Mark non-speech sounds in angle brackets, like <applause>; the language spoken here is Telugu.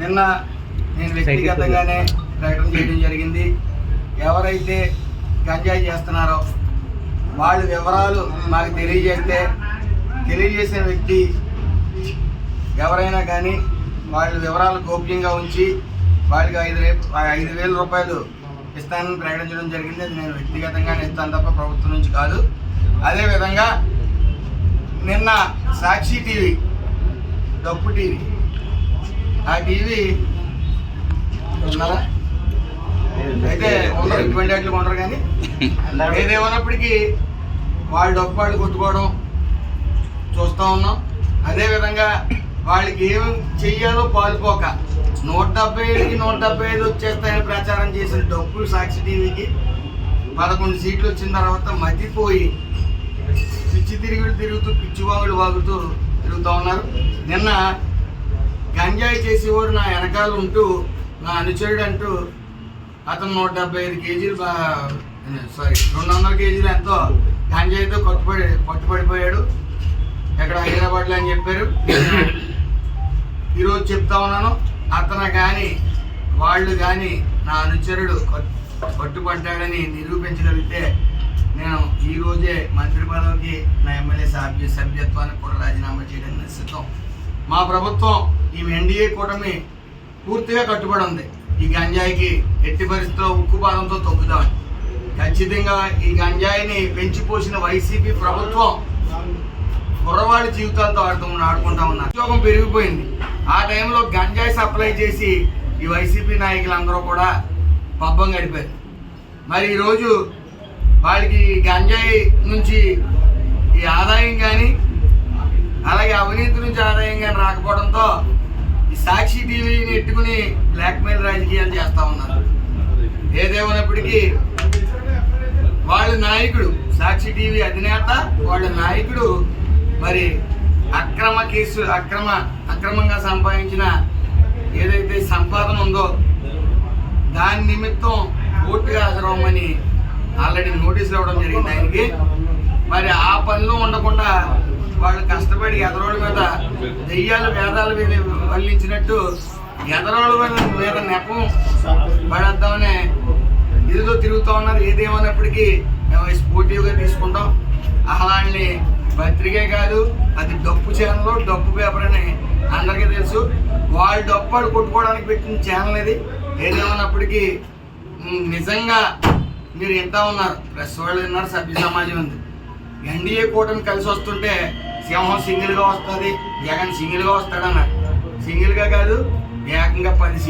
నిన్న నేను వ్యక్తిగతంగానే ప్రకటన చేయడం జరిగింది. ఎవరైతే గంజాయి చేస్తున్నారో వాళ్ళ వివరాలు మాకు తెలియజేస్తే తెలియజేసిన వ్యక్తి ఎవరైనా కానీ వాళ్ళ వివరాలు గోప్యంగా ఉంచి వాళ్ళకి ఐదు ఐదు వేల రూపాయలు ఇస్తానని ప్రకటించడం జరిగింది. అది నేను వ్యక్తిగతంగానే ఇస్తాను తప్ప ప్రభుత్వం నుంచి కాదు. అదేవిధంగా నిన్న సాక్షి టీవీ డప్పు టీవీ ఆ టీవీ ఉన్నారా? అయితే ఉండరు ఇటువంటి వాటిలో ఉండరు కానీ <laughs> ఏదేమన్నప్పటికీ వాళ్ళు డబ్బు వాళ్ళు కొట్టుకోవడం చూస్తూ ఉన్నాం. అదేవిధంగా వాళ్ళకి ఏం చెయ్యాలో పాల్పోక నూట డెబ్బై ఐదుకి నూట డెబ్బై ఐదు వచ్చేస్తాయని ప్రచారం చేసిన డబ్బులు సాక్షి టీవీకి పదకొండు సీట్లు వచ్చిన తర్వాత మతిపోయి పిచ్చి తిరుగుడు తిరుగుతూ పిచ్చి వాగుడు వాగుతూ తిరుగుతూ ఉన్నారు. నిన్న గంజాయి చేసేవాడు నా వెనకాల ఉంటూ నా అనుచరుడు అంటూ అతను నూట డెబ్బై ఐదు కేజీలు సారీ రెండు వందల కేజీలు ఎంతో గంజాయితో కొట్టుబడి పట్టుబడిపోయాడు ఎక్కడ హైదరాబాద్లో అని చెప్పారు. ఈరోజు చెప్తా ఉన్నాను అతను కానీ వాళ్ళు కానీ నా అనుచరుడు కొట్- పట్టుబడ్డాడని నిరూపించగలిగితే నేను ఈరోజే మంత్రి పదవికి నా ఎమ్మెల్యే సభ్య సభ్యత్వానికి కూడా రాజీనామా చేయడానికి సిద్ధం మా ప్రభుత్వం ఈ ఎన్డీఏ కూటమి పూర్తిగా కట్టుబడి ఉంది ఈ గంజాయికి ఎట్టి పరిస్థితుల్లో ఉక్కు పాదంతో తొక్కుదామని ఖచ్చితంగా ఈ గంజాయిని పెంచిపోసిన వైసీపీ ప్రభుత్వం కుర్రవాడి జీవితాలతో ఆడుతూ ఆడుకుంటా ఉన్నారు ఉద్యోగం పెరిగిపోయింది. ఆ టైంలో గంజాయి సప్లై చేసి ఈ వైసీపీ నాయకులందరూ కూడా పబ్బం గడిపారు. మరి ఈరోజు వాళ్ళకి ఈ గంజాయి నుంచి ఈ ఆదాయం కానీ అలాగే అవినీతి నుంచి ఆదాయం కానీ రాకపోవడంతో ఈ సాక్షి టీవీని ఎట్టుకుని బ్లాక్మెయిల్ రాజకీయాలు చేస్తూ ఉన్నారు. ఏదేమైనప్పటికీ వాళ్ళ నాయకుడు సాక్షి టీవీ అధినేత వాళ్ళ నాయకుడు మరి అక్రమ కేసు అక్రమ అక్రమంగా సంపాదించిన ఏదైతే సంపాదన ఉందో దాని నిమిత్తం కోర్టుగా హాజరవ్వమని ఆల్రెడీ నోటీసులు ఇవ్వడం జరిగింది ఆయనకి. మరి ఆ పనిలో ఉండకుండా వాళ్ళు కష్టపడి ఎదరోళ్ళ మీద దెయ్యాలు వేదాల మీద వల్లించినట్టు ఎదరోళ్ళ మీద మీద నెపం పడేద్దామనే ఇదితో తిరుగుతూ ఉన్నారు. ఏదేమన్నప్పటికీ మేము స్పోర్టివ్గా తీసుకుంటాం. అలాంటి పత్రికే కాదు అది డప్పు ఛానల్ డప్పు పేపర్ అని అందరికీ తెలుసు. వాళ్ళు డప్పు ఆడు కొట్టుకోవడానికి పెట్టిన ఛానల్ ఇది. ఏదేమన్నప్పటికీ నిజంగా మీరు ఎంత ఉన్నారు. ప్రెస్ వాళ్ళు ఉన్నారు సభ్య సమాజం ఉంది. ఎన్డీఏ కూటమి కలిసి వస్తుంటే సింహం సింగిల్గా వస్తుంది జగన్ సింగిల్గా వస్తాడన్నారు సింగిల్గా కాదు ఏకంగా పది